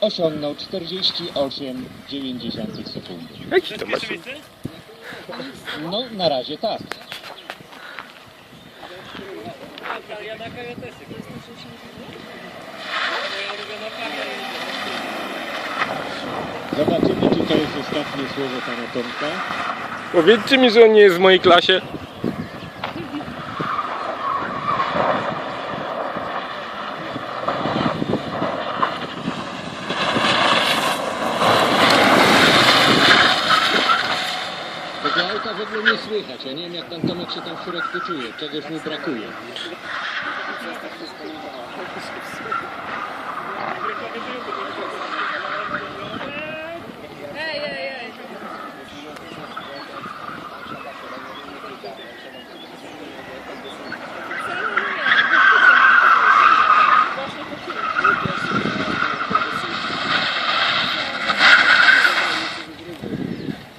osiągnął 48,9 sekundy. Jaki to masz? No, na razie tak. Zobaczymy, czy to jest ostatnie słowo pana Tomka. Powiedzcie mi, że on nie jest w mojej klasie. Tomka w ogóle nie słychać. Ja nie wiem, jak pan Tomek się tam w środku czuje. Czegoś mu brakuje. Ej, ej,